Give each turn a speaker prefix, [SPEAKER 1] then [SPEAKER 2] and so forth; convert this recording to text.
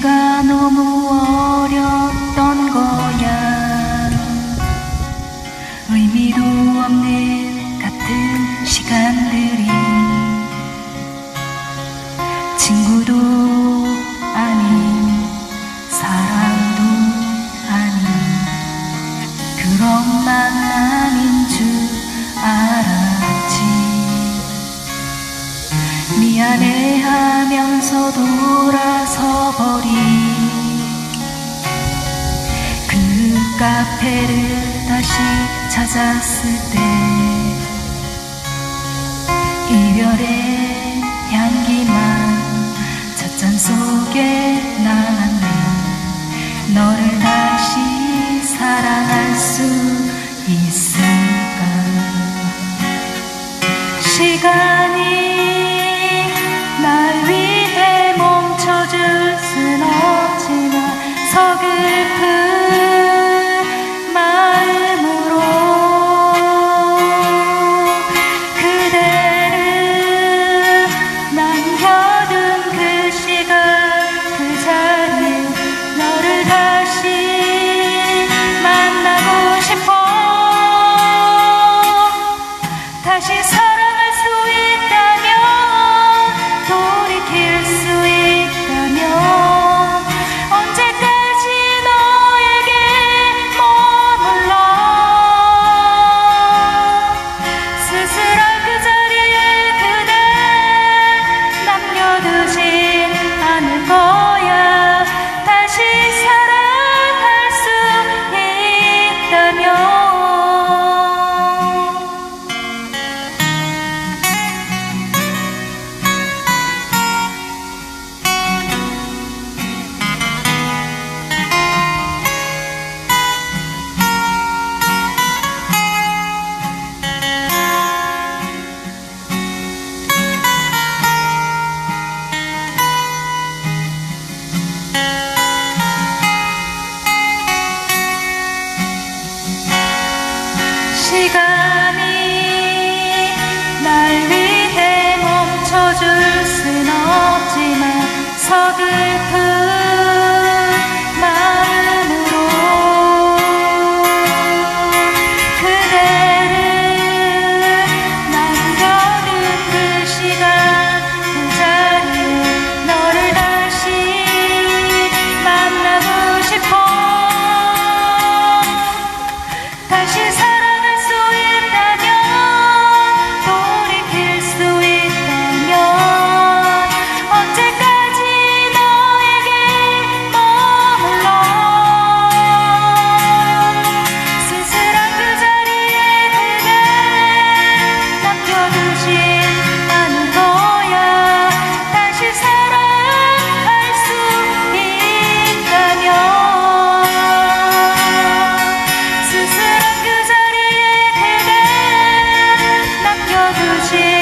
[SPEAKER 1] 네가 너무 어렸던 거야. 의미도 없는 같은 시간들이 친구도 아닌 사람도 아닌 그런 만남인 줄 알았지. 미안해하며 앞에를 다시 찾았을 때 이별의 향기만 찻잔 속에 남았네. 너를 닮 다시 살아. 시간이 noite.